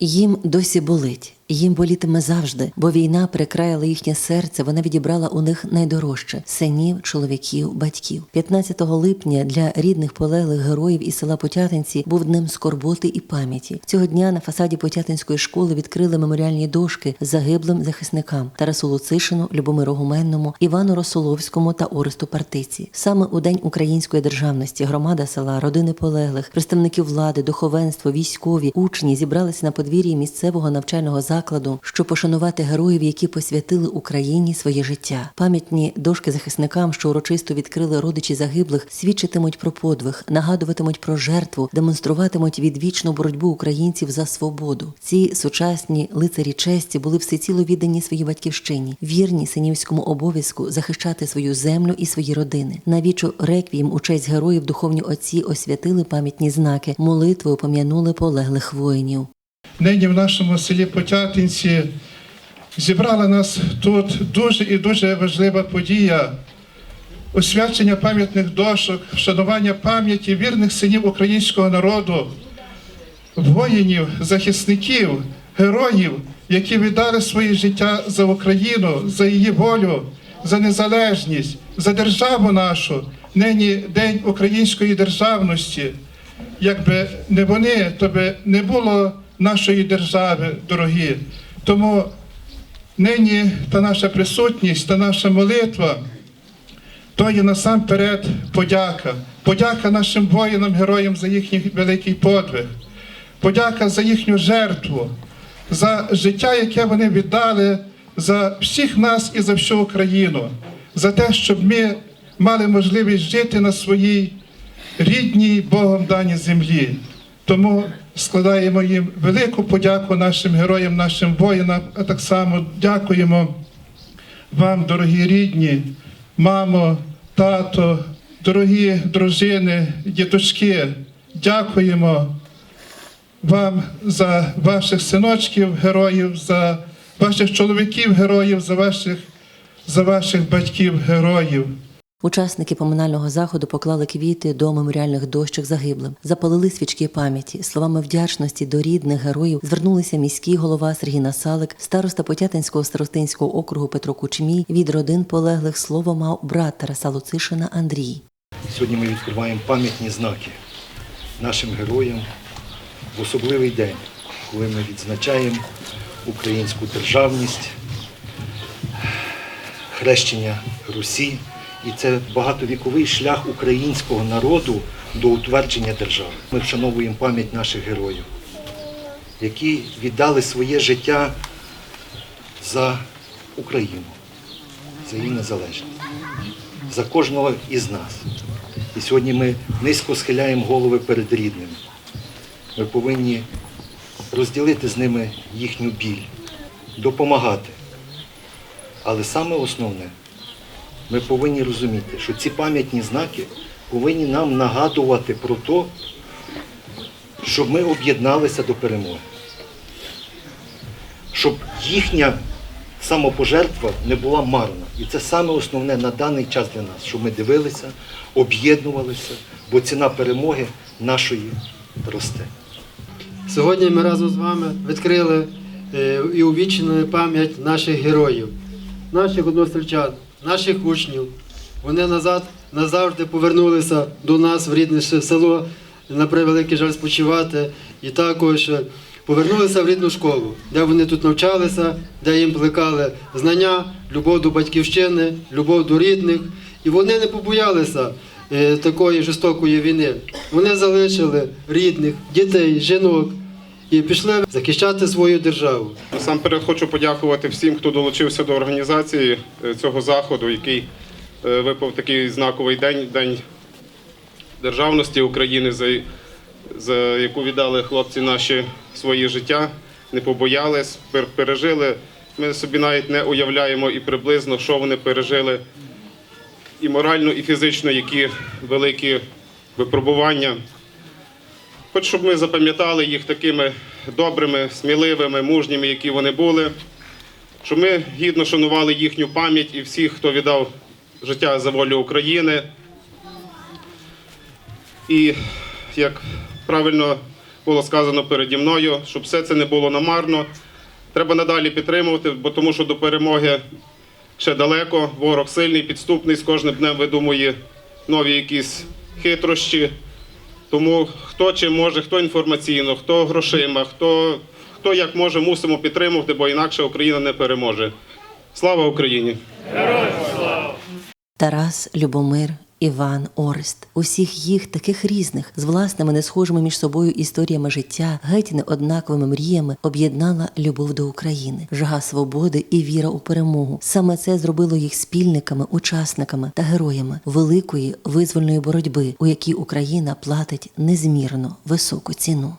Їм досі болить. Їм болітиме завжди, бо війна прикраїла їхнє серце. Вона відібрала у них найдорожче синів, чоловіків, батьків. 15 липня для рідних полеглих героїв із села Потятинці був днем скорботи і пам'яті. Цього дня на фасаді Потятинської школи відкрили меморіальні дошки загиблим захисникам Тарасу Луцишину, Любомиру Гуменному, Івану Росоловському та Оресту Партиці. Саме у день української державності громада села, родини полеглих, представники влади, духовенство, військові, учні зібралися на подвір'ї місцевого навчального закладу, щоб пошанувати героїв, які посвятили Україні своє життя. Пам'ятні дошки захисникам, що урочисто відкрили родичі загиблих, свідчитимуть про подвиг, нагадуватимуть про жертву, демонструватимуть відвічну боротьбу українців за свободу. Ці сучасні лицарі честі були всеціло віддані своїй батьківщині, вірні синівському обов'язку захищати свою землю і свої родини. Навічу реквієм у честь героїв духовні отці освятили пам'ятні знаки, молитвою пом'янули полеглих воїнів. Нині в нашому селі Потятинці зібрала нас тут дуже і дуже важлива подія освячення пам'ятних дошок, вшанування пам'яті вірних синів українського народу, воїнів, захисників, героїв, які віддали своє життя за Україну, за її волю, за незалежність, за державу нашу. Нині День української державності. Якби не вони, то би не було нашої держави, дорогі. Тому нині та наша присутність, та наша молитва то є насамперед подяка. Подяка нашим воїнам, героям за їхній великий подвиг. Подяка за їхню жертву, за життя, яке вони віддали за всіх нас і за всю Україну, за те, щоб ми мали можливість жити на своїй рідній Богом даній землі. Тому складаємо їм велику подяку нашим героям, нашим воїнам, а так само дякуємо вам, дорогі рідні, мамо, тато, дорогі дружини, діточки. Дякуємо вам за ваших синочків, героїв, за ваших чоловіків, героїв, за ваших, за ваших батьків, героїв. Учасники поминального заходу поклали квіти до меморіальних дощок загиблим, запалили свічки пам'яті. Словами вдячності до рідних героїв звернулися міський голова Сергій Насалик, староста Потятинського старостинського округу Петро Кучмій. Від родин полеглих слово мав брат Тараса Луцишина Андрій. Сьогодні ми відкриваємо пам'ятні знаки нашим героям в особливий день, коли ми відзначаємо українську державність, хрещення Русі. І це багатовіковий шлях українського народу до утвердження держави. Ми вшановуємо пам'ять наших героїв, які віддали своє життя за Україну, за її незалежність, за кожного із нас. І сьогодні ми низько схиляємо голови перед рідними. Ми повинні розділити з ними їхню біль, допомагати. Але саме основне, ми повинні розуміти, що ці пам'ятні знаки повинні нам нагадувати про те, щоб ми об'єдналися до перемоги. Щоб їхня самопожертва не була марна. І це саме основне на даний час для нас, щоб ми дивилися, об'єднувалися, бо ціна перемоги нашої росте. Сьогодні ми разом з вами відкрили е, і увічнили пам'ять наших героїв, наших однострільчан, наших учнів. Вони назад назавжди повернулися до нас в рідне село, на превеликий жаль спочивати, і також е, повернулися в рідну школу, де вони тут навчалися, де їм плекали знання, любов до батьківщини, любов до рідних. І вони не побоялися е, такої жорстокої війни. Вони залишили рідних, дітей, жінок і пішли захищати свою державу. Насамперед хочу подякувати всім, хто долучився до організації е, цього заходу, який е, випав такий знаковий день, День державності України, за, за яку віддали хлопці наші свої життя, не побоялись, пережили. Ми собі навіть не уявляємо і приблизно, що вони пережили і морально, і фізично, які великі випробування. Хоч щоб ми запам'ятали їх такими добрими, сміливими, мужніми, які вони були, щоб ми гідно шанували їхню пам'ять і всіх, хто віддав життя за волю України. І як правильно було сказано переді мною, щоб все це не було намарно. Треба надалі підтримувати, бо тому що до перемоги ще далеко. Ворог сильний, підступний, з кожним днем видумує нові якісь хитрощі. Тому хто чим може, хто інформаційно, хто грошима, хто, хто як може, мусимо підтримувати, бо інакше Україна не переможе. Слава Україні! слава Тарас, Любомир, Іван, Орест. Усіх їх таких різних, з власними не схожими між собою історіями життя, геть не однаковими мріями об'єднала любов до України, жага свободи і віра у перемогу. Саме це зробило їх спільниками, учасниками та героями великої визвольної боротьби, у якій Україна платить незмірно високу ціну.